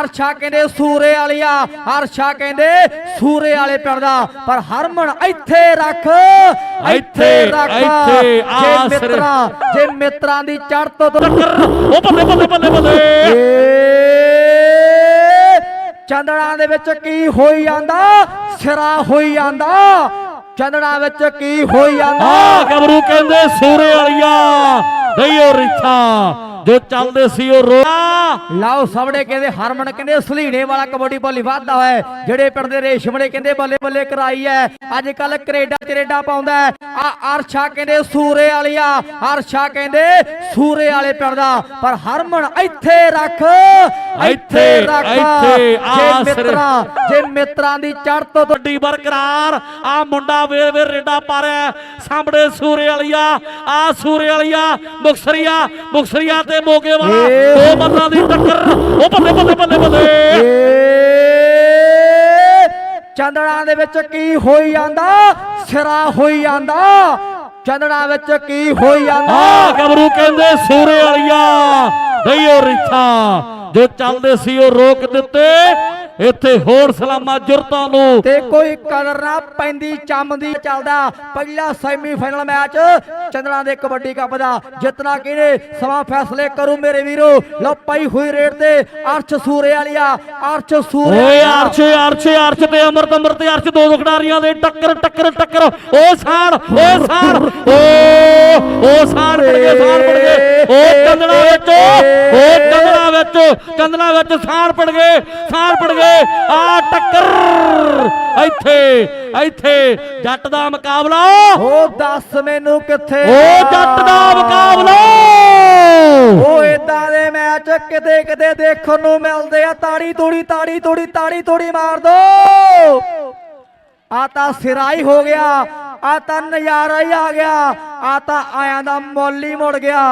ਅਰਸ਼ਾ ਕਹਿੰਦੇ ਸੂਰੇ ਵਾਲਿਆ ਅਰਸ਼ਾ ਕਹਿੰਦੇ ਸੂਰੇ ਵਾਲੇ ਪਿੰਡ ਦਾ। ਪਰ ਹਰਮਨ ਇੱਥੇ ਰੱਖ ਇੱਥੇ ਰੱਖ। ਇੱਥੇ, ਜੇ ਮਿੱਤਰਾਂ ਜੇ ਮਿੱਤਰਾਂ ਦੀ ਚੜ ਤੋਂ ਉਹ ਬੱਲੇ ਬੱਲੇ ਬੱਲੇ ਬੱਲੇ ਏ ਚੰਦਣਾ ਦੇ ਵਿੱਚ ਕੀ ਹੋਈ ਜਾਂਦਾ? ਸਿਰਾ ਹੋਈ ਜਾਂਦਾ। ਚੰਦਣਾ ਵਿੱਚ ਕੀ ਹੋਈ ਜਾਂਦਾ? ਆ ਗਬਰੂ ਕਹਿੰਦੇ ਸੂਰੇ ਵਾਲੀਆ। ਦਈਓ ਰਿੱਥਾ ਜੋ ਚੱਲਦੇ ਸੀ ਉਹ ਰੋ ਲਾਓ ਸਵੜੇ ਕਹਿੰਦੇ ਹਰਮਨ ਕਹਿੰਦੇ ਸਲੀਣੇ ਵਾਲਾ ਕਬੱਡੀ ਬੋਲੀ ਵਾਧਾ ਹੈ। ਜਿਹੜੇ ਪਿੰਡ ਦੇ ਰੇਸ਼ਮੜੇ ਕਹਿੰਦੇ ਬੱਲੇ ਬੱਲੇ ਕਰਾਈ ਹੈ। ਅੱਜ ਕੱਲ ਕੈਨੇਡਾ ਚਰੇਡਾ ਪਾਉਂਦਾ। ਆ ਅਰਸ਼ਾ ਕਹਿੰਦੇ ਸੂਰੇ ਵਾਲਿਆ। ਅਰਸ਼ਾ ਕਹਿੰਦੇ ਸੂਰੇ ਵਾਲੇ ਪਿੰਡ ਦਾ। ਪਰ ਹਰਮਨ ਇੱਥੇ ਰੱਖ ਇੱਥੇ ਰੱਖ। ਇੱਥੇ, ਆ ਮਿੱਤਰਾਂ ਜੇ ਮਿੱਤਰਾਂ ਦੀ ਚੜ ਤੋਂ ਵੱਡੀ ਬਰਕਰਾਰ ਆ ਮੁੰਡਾ ਵੇਰ ਵੇਰ ਰੇਡਾ ਪਾ ਰਿਹਾ। ਸਾਹਮਣੇ ਸੂਰੇ ਵਾਲੀਆ ਆ ਸੂਰੇ ਵਾਲੀਆ ਮੁਕਸਰੀਆ ਮੁਕਸਰੀਆ ਤੇ ਮੋਗੇ ਵਾਲਾ। ਦੋ ਬੰਦਾਂ ਦੀ ਟੱਕਰ। ਉਹ ਬੱਲੇ ਬੱਲੇ ਬੱਲੇ ਬੱਲੇ ਚੰਦਣਾ ਦੇ ਵਿੱਚ ਕੀ ਹੋਈ ਜਾਂਦਾ? ਸਿਰਾ ਹੋਈ ਜਾਂਦਾ। ਚੰਦਣਾ ਵਿੱਚ ਕੀ ਹੋਈ ਜਾਂਦਾ? ਆ ਗਬਰੂ ਕਹਿੰਦੇ ਸੂਰੇ ਵਾਲੀਆ। ਦਈਓ ਰਿੱਥਾ ਜੋ ਚੱਲਦੇ ਸੀ ਉਹ ਰੋਕ ਦਿੱਤੇ। ਇੱਥੇ ਹੋਰ ਸਲਾਮਾ ਜੁਰਤਾਂ ਨੂੰ। ਤੇ ਕੋਈ ਕਦਰ ਨਾ ਪੈਂਦੀ ਚੰਮ ਦੀ ਚੱਲਦਾ। ਪਹਿਲਾ ਸੈਮੀਫਾਈਨਲ ਮੈਚ ਚੰਦਣਾ ਦੇ ਕਬੱਡੀ ਕੱਪ ਦਾ। ਜਿੱਤਣਾ ਕਿਹਨੇ? ਸਮਾਂ ਫੈਸਲੇ ਕਰੂ ਮੇਰੇ ਵੀਰੋ। ਲਓ ਪਈ ਹੋਈ ਰੇਡ ਤੇ ਅਰਸ਼ ਸੂਰੇ ਵਾਲਿਆ ਅਰਸ਼ ਸੂਰੇ ਓਏ। ਅਰਸ਼ ਅਰਸ਼ ਅਰਸ਼ ਤੇ ਅਮਰਤ ਅਮਰਤ ਤੇ ਅਰਸ਼ ਦੋ ਦੋ ਖਿਡਾਰੀਆਂ ਦੇ। ਟੱਕਰ ਟੱਕਰ ਟੱਕਰ। ਓ ਸਾੜ ਓ ਸਾੜ ਓ ਓ ਸਾੜ ਪੜ ਗਏ ਸਾੜ ਪੜ ਗਏ। ਓ ਚੰਦਣਾ ਵਿੱਚ ਵਿੱਚ ਚੰਦਣਾ ਵਿੱਚ ਸਾੜ ਪੜ ਗਏ ਸਾੜ ਪੜ ਗਏ ਆ ਟੱਕਰ ਇੱਥੇ ਇੱਥੇ ਜੱਟ ਦਾ ਮੁਕਾਬਲਾ। ਉਹ ਦੱਸ ਮੈਨੂੰ ਕਿੱਥੇ ਓ ਜੱਟ ਦਾ ਮੁਕਾਬਲਾ। ਉਹ ਇਦਾਂ ਦੇ ਮੈਚ ਕਿਤੇ ਕਿਤੇ ਦੇਖਣ ਨੂੰ ਮਿਲਦੇ ਆ। ਤਾੜੀ ਤੋੜੀ ਤਾੜੀ ਤੋੜੀ ਤਾੜੀ ਤੋੜੀ ਮਾਰ ਦੋ। ਆ ਤਾਂ ਸਿਰਾ ਹੀ ਗਿਆ ਆ ਤਾਂ ਨਜ਼ਾਰਾ ਹੀ ਆ ਗਿਆ ਆ ਤਾਂ ਆਇਆਂ ਦਾ ਮੁੱਲ ਮੁੜ ਗਿਆ।